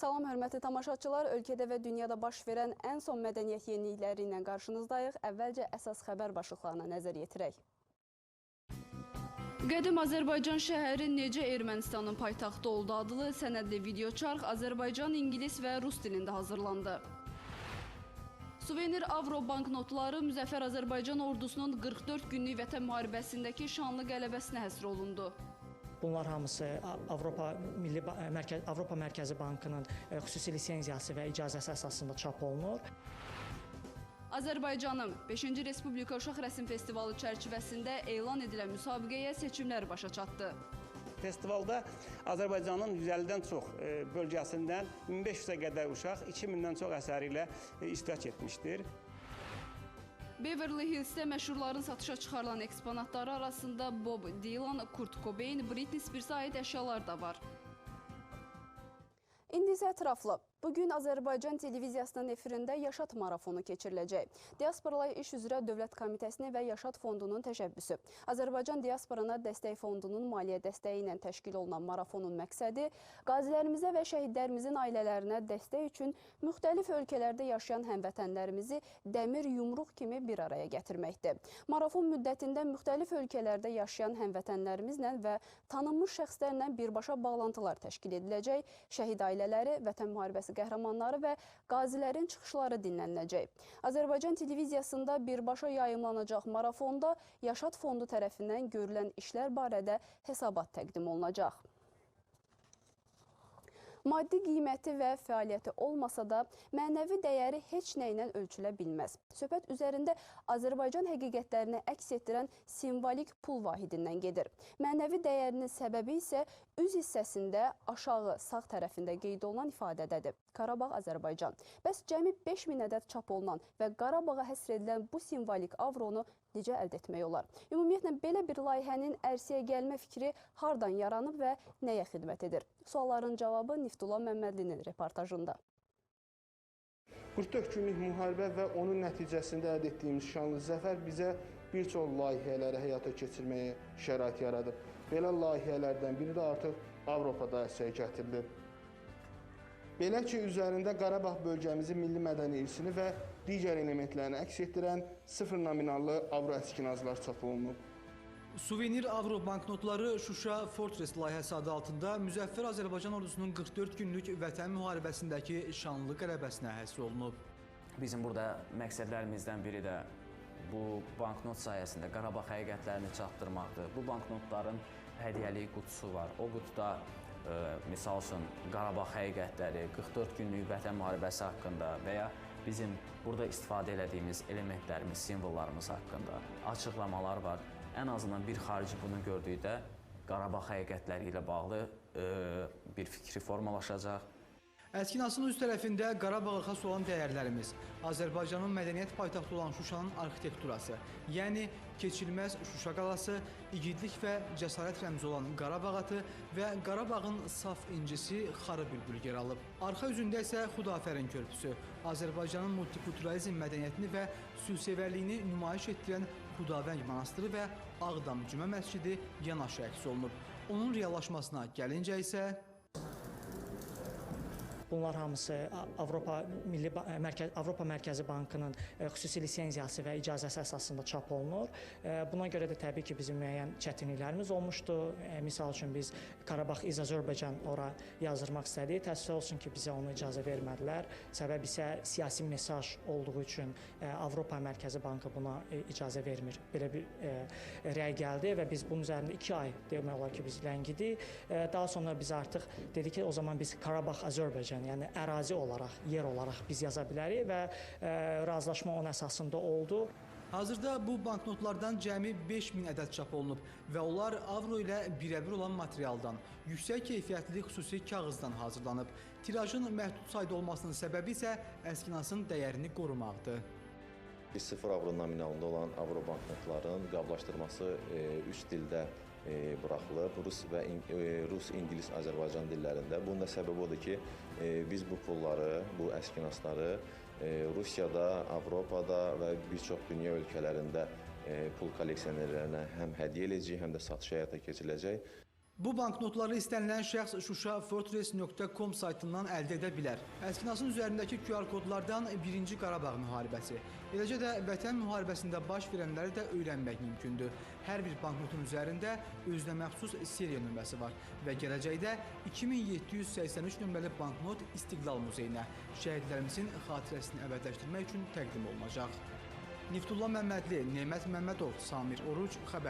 Salam hörmətli tamaşaçılar, ölkədə və dünyada baş verən ən son mədəniyyət yenilikləri ilə qarşınızdayıq. Əvvəlcə əsas xəbər başlıqlarına nəzər yetirək. Qədim Azərbaycan şəhəri necə Ermənistanın paytaxtı oldu adlı sənədli videoçarx Azərbaycan, ingilis və rus dilində hazırlandı. Suvenir Avro banknotları Müzəffər Azərbaycan ordusunun 44 günlük vətən müharibəsindəki şanlı qələbəsinə həsr olundu. Bunlar hamısı Avropa Milli Mərkəz Avropa Mərkəzi Bankının e, xüsusi lisenziyası və icazəsi əsasında çap olunur. Azərbaycanın 5-ci Respublika Uşaq Rəsm Festivalı çərçivəsində elan edilən müsabiqəyə seçimlər başa çatdı. Festivalda Azərbaycanın 150-dən çox e, bölgəsindən 1500-ə qədər uşaq 2000-dən çox əsəri ilə e, iştirak etmişdir. Beverly Hillsdə məşhurların satışa çıxarılan eksponatları arasında Bob Dylan, Kurt Cobain, Britney Spears-a aid əşyalar da var. İndi isə ətraflı. Bugün Azərbaycan televiziyasının efirində Yaşat marafonu keçiriləcək. Diasporalar İş üzrə Dövlət Komitəsinin və Yaşat Fondunun təşəbbüsü. Azərbaycan Diasporana Dəstək Fondunun maliyyə dəstəyi ilə təşkil olunan marafonun məqsədi qazilərimizə və şəhidlərimizin ailələrinə dəstək üçün müxtəlif ölkələrdə yaşayan həmvətənlərimizi dəmir yumruq kimi bir araya gətirməkdir. Marafon müddətində müxtəlif ölkələrdə yaşayan həmvətənlərimizlə və tanınmış şəxslərlə birbaşa bağlantılar təşkil ediləcək. Şəhid ailələri, vətən müharibəsi qəhrəmanları və qazilərin çıxışları dinləniləcək. Azərbaycan televiziyasında birbaşa yayımlanacaq marafonda Yaşat Fondu tərəfindən görülən işlər barədə hesabat təqdim olunacaq. Maddi qiyməti və fəaliyyəti olmasa da, mənəvi dəyəri heç nə ilə ölçülə bilməz. Söhbət üzərində Azərbaycan həqiqətlərini əks etdirən simvolik pul vahidindən gedir. Mənəvi dəyərinin səbəbi isə üz hissəsində aşağı sağ tərəfində qeyd olunan ifadədədir. Qarabağ Azərbaycan. Bəs cəmi 5000 ədəd çap olunan və Qarabağa həsr edilən bu simvolik avronu necə əldə etmək olar? Ümumiyyətlə belə bir layihənin ərsəyə gəlmə fikri hardan yaranıb və nəyə xidmət edir? Sualların cavabı Niftullah Məmmədlinin reportajında. 44 günlük müharibə və onun nəticəsində əldə etdiyimiz şanlı zəfər bizə bir çox layihələri həyata keçirməyə şərait yaradıb. Belə layihələrdən biri də artıq Avropada ərsəyə gətirilib. Belə ki, üzərində Qarabağ bölgəmizin milli mədəni irsini və digər elementlərini əks etdirən sıfır nominallı avro əskinazlar çap olunub. Suvenir avro banknotları Şuşa Fortress layihəsi adı altında Müzəffər Azərbaycan ordusunun 44 günlük vətən müharibəsindəki şanlı qələbəsinə həsr olunub. Bizim burada məqsədlərimizdən biri də bu banknot sayəsində Qarabağ həqiqətlərini çatdırmaqdır. Bu banknotların hədiyyəlik qutusu var. O qutuda ə, misal üçün Qarabağ həqiqətləri, 44 günlük vətən müharibəsi haqqında və ya bizim burada istifadə etdiyimiz elementlərimiz, simvollarımız haqqında açıqlamalar var. Ən azından bir xarici bunu gördükdə Qarabağ həqiqətləri ilə bağlı ə, bir fikri formalaşacaq. Əskinasın üst tərəfində Qarabağa xas olan dəyərlərimiz, Azərbaycanın mədəniyyət paytaxtı olan Şuşanın arxitekturası, yəni keçilməz Şuşa qalası, igidlik və cəsarət rəmzi olan Qarabağ atı və Qarabağın saf incisi Xarı bülbül yer alıb. Arxa üzündə isə Xudafərin körpüsü, Azərbaycanın multikulturalizm mədəniyyətini və sülhsevərliyini nümayiş etdirən Xudavəng monastırı və Ağdam Cümə məscidi yanaşı əks olunub. Onun reallaşmasına gəlincə isə Bunlar hamısı Avropa Milli Ba- Mərkəz Avropa Mərkəzi Bankının e, xüsusi lisenziyası və icazəsi əsasında çap olunur. E, Buna görə də təbii ki, bizim müəyyən çətinliklərimiz olmuşdu. E, Misal üçün biz Qarabağ iz Azərbaycan ora yazdırmaq istədik. Təəssüf olsun ki, bizə onu icazə vermədilər. Səbəb isə siyasi mesaj olduğu üçün e, Avropa Mərkəzi Bankı buna e, icazə vermir. Belə bir e, rəy gəldi və biz bunun üzərində 2 ay demək olar ki, biz ləngidik. E, Daha sonra biz artıq dedik ki, o zaman biz Qarabağ Azərbaycan, yəni ərazi olaraq, yer olaraq biz yaza bilərik və e, razılaşma onun əsasında oldu. Hazırda bu banknotlardan cəmi 5000 ədəd çap olunub və onlar avro ilə birəbir olan materialdan, yüksək keyfiyyətli xüsusi kağızdan hazırlanıb. Tirajın məhdud sayda olmasının səbəbi isə əskinasın dəyərini qorumaqdır. 0 avro nominalında olan avro banknotların qablaşdırması 3 dildə e, buraxılıb. Rus və e, Rus, İngilis, Azərbaycan dillərində. Bunun da səbəbi odur ki, e, biz bu pulları, bu əskinasları e, Rusiyada, Avropada və bir çox dünya ölkələrində e, pul kolleksionerlərinə həm hədiyyə edəcəyik, həm də satış həyata keçiriləcək. Bu banknotları istənilən şəxs şuşafortress.com saytından əldə edə bilər. Əskinasın üzərindəki QR kodlardan 1-ci Qarabağ müharibəsi, eləcə də Vətən müharibəsində baş verənləri də öyrənmək mümkündür. Hər bir banknotun üzərində özünə məxsus seriya nömrəsi var və gələcəkdə 2783 nömrəli banknot İstiqlal Muzeyinə şəhidlərimizin xatirəsini əbədiləşdirmək üçün təqdim olunacaq. Niftullah Məmmədli, Nemət Məmmədov, Samir Oruc xəbər